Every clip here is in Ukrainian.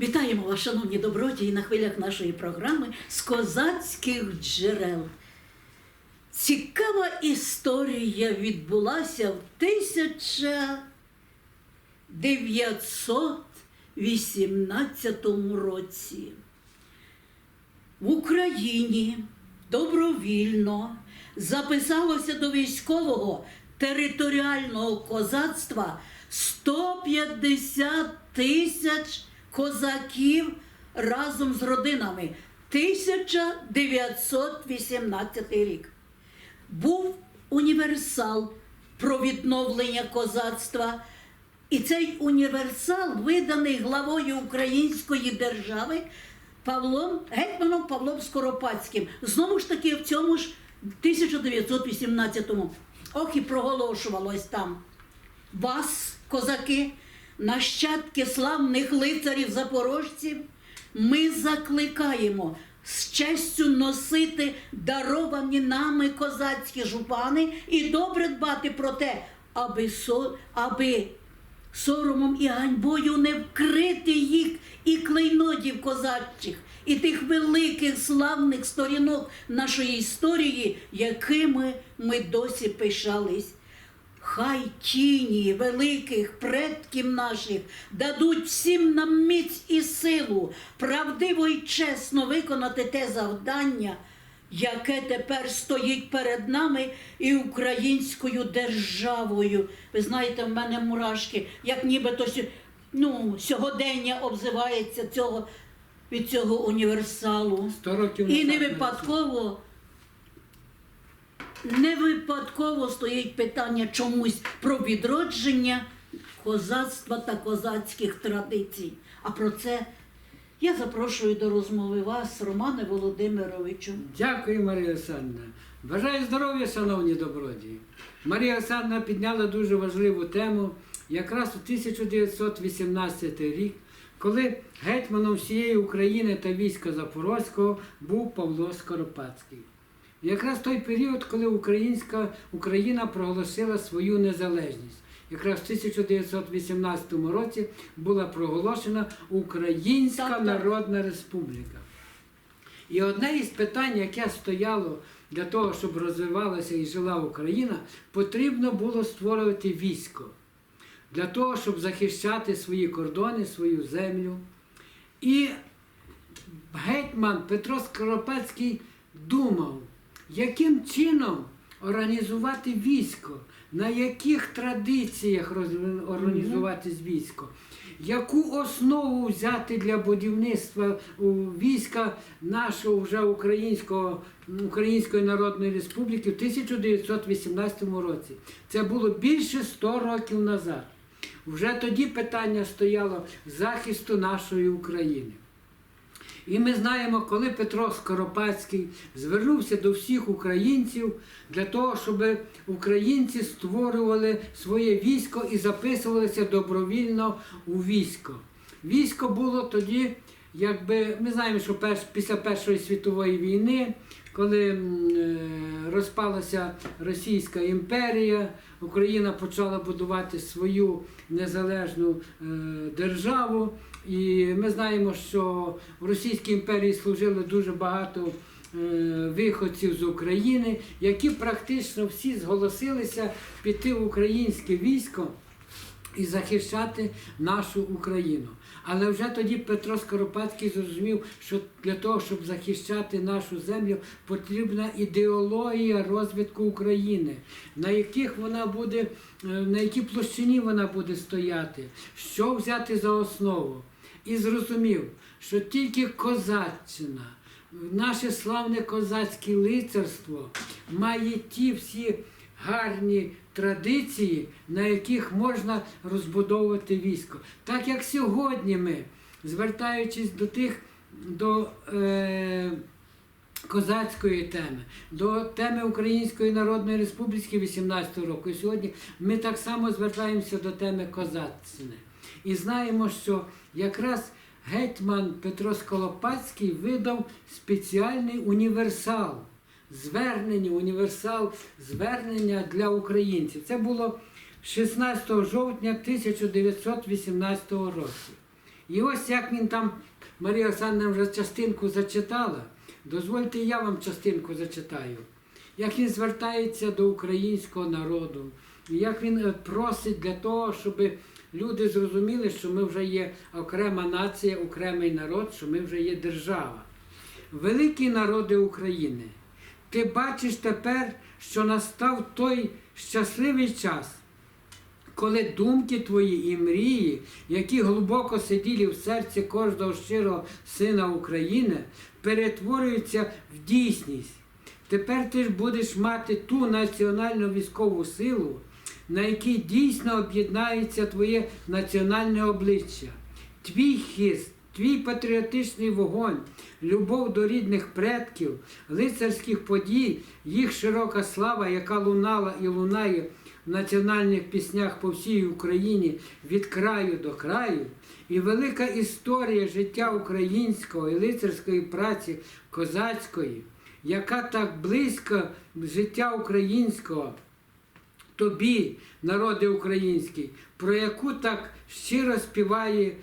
Вітаємо вас, шановні добродії, на хвилях нашої програми з козацьких джерел. Цікава історія відбулася в 1918 році. В Україні добровільно записалося до військового територіального козацтва 150 тисяч козаків разом з родинами. 1918 рік. Був універсал про відновлення козацтва. І цей універсал виданий главою Української держави Павлом гетьманом Павлом Скоропадським. Знову ж таки, в цьому ж 1918-му. Ох, і проголошувалось там. Вас, козаки, нащадки славних лицарів запорожців, ми закликаємо з честю носити даровані нами козацькі жупани і добре дбати про те, аби, со, аби соромом і ганьбою не вкрити їх і клейнодів козачих, і тих великих славних сторінок нашої історії, якими ми досі пишались. Хай тіні великих предків наших дадуть всім нам міць і силу, правдиво і чесно виконати те завдання, яке тепер стоїть перед нами і українською державою. Ви знаєте, в мене мурашки, як нібито ну, сьогодення обзивається цього, від цього універсалу. І не випадково, не випадково стоїть питання чомусь про відродження козацтва та козацьких традицій. А про це я запрошую до розмови вас, Романе Володимировичу. Дякую, Марія Олександровна. Бажаю здоров'я, шановні добродії. Марія Олександровна підняла дуже важливу тему якраз у 1918 рік, коли гетьманом всієї України та війська Запорозького був Павло Скоропадський. Якраз той період, коли українська Україна проголосила свою незалежність. Якраз в 1918 році була проголошена Українська. Народна Республіка. І одне із питань, яке стояло для того, щоб розвивалася і жила Україна, потрібно було створювати військо для того, щоб захищати свої кордони, свою землю. І гетьман Петро Скоропадський думав, яким чином організувати військо, на яких традиціях організувати військо, яку основу взяти для будівництва війська нашого вже українського, Української Народної Республіки в 1918 році. Це було більше 100 років назад. Вже тоді питання стояло захисту нашої України. І ми знаємо, коли Петро Скоропадський звернувся до всіх українців для того, щоб українці створювали своє військо і записувалися добровільно у військо. Військо було тоді, якби ми знаємо, що перш, після Першої світової війни, коли е, розпалася Російська імперія, Україна почала будувати свою незалежну е, державу. І ми знаємо, що в Російській імперії служили дуже багато е, виходців з України, які практично всі зголосилися піти в українське військо і захищати нашу Україну. Але вже тоді Петро Скоропадський зрозумів, що для того, щоб захищати нашу землю, потрібна ідеологія розвитку України, на яких вона буде, е, на якій площині вона буде стояти, що взяти за основу. І зрозумів, що тільки козаччина, наше славне козацьке лицарство має ті всі гарні традиції, на яких можна розбудовувати військо. Так як сьогодні ми, звертаючись до тих, до е, козацької теми, до теми Української Народної Республіки 18 року, і сьогодні ми так само звертаємося до теми козаччини. І знаємо, що якраз гетьман Петро Сколопадський видав спеціальний універсал звернення, універсал звернення для українців. Це було 16 жовтня 1918 року. І ось як він там, Марія Олександровна вже частинку зачитала, дозвольте, я вам частинку зачитаю. Як він звертається до українського народу, як він е, просить для того, щоб люди зрозуміли, що ми вже є окрема нація, окремий народ, що ми вже є держава. Великі народи України, ти бачиш тепер, що настав той щасливий час, коли думки твої і мрії, які глибоко сиділи в серці кожного щирого сина України, перетворюються в дійсність. Тепер ти ж будеш мати ту національну військову силу, на якій дійсно об'єднається твоє національне обличчя, твій хист, твій патріотичний вогонь, любов до рідних предків, лицарських подій, їх широка слава, яка лунала і лунає в національних піснях по всій Україні від краю до краю, і велика історія життя українського і лицарської праці козацької, яка так близько життя українського тобі, народи український, про яку так щиро співає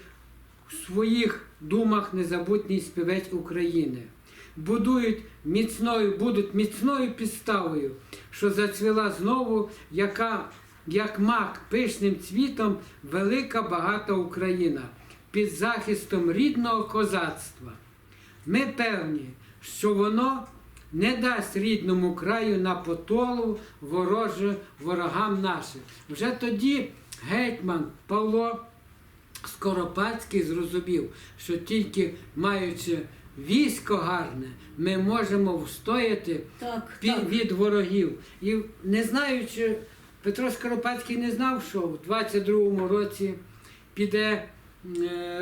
своїх думах незабутній співець України. Будують міцною, будуть міцною підставою, що зацвіла знову, яка, як мак пишним цвітом, велика багата Україна під захистом рідного козацтва. Ми певні, що воно не дасть рідному краю на потолу вороже ворогам нашим. Вже тоді гетьман Павло Скоропадський зрозумів, що тільки маючи військо гарне, ми можемо встояти Так, пі- так. від ворогів. І не знаючи, Петро Скоропадський не знав, що в 22-му році піде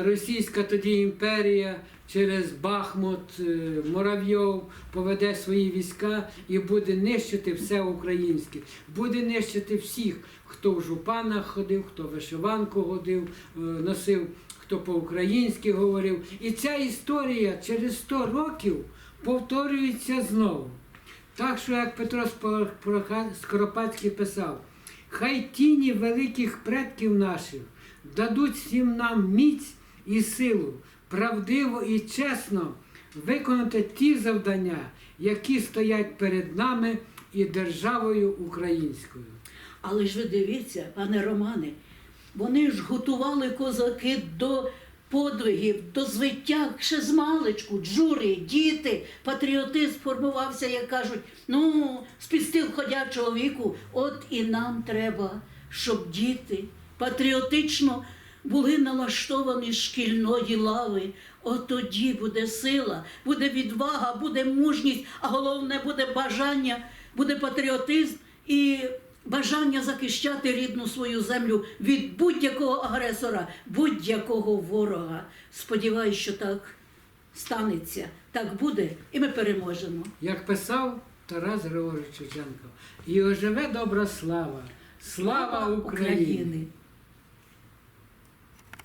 російська тоді імперія через Бахмут, е, Муравйов, поведе свої війська і буде нищити все українське, буде нищити всіх, хто в жупанах ходив, хто вишиванку ходив, е, носив, хто по-українськи говорив. І ця історія через 100 років повторюється знову. Так що, як Петро Скоропадський писав, хай тіні великих предків наших дадуть всім нам міць і силу, правдиво і чесно виконати ті завдання, які стоять перед нами і державою українською. Але ж ви дивіться, пане Романе, вони ж готували козаки до подвигів, до звиття ще з маличку, джури, діти, патріотизм формувався, як кажуть, ну, з підстил ходячого віку, от і нам треба, щоб діти патріотично були налаштовані шкільної лави. От тоді буде сила, буде відвага, буде мужність, а головне буде бажання, буде патріотизм і бажання захищати рідну свою землю від будь-якого агресора, будь-якого ворога. Сподіваюсь, що так станеться, так буде, і ми переможемо. Як писав Тарас Григорович Шевченко, і оживе добра слава, слава Україні!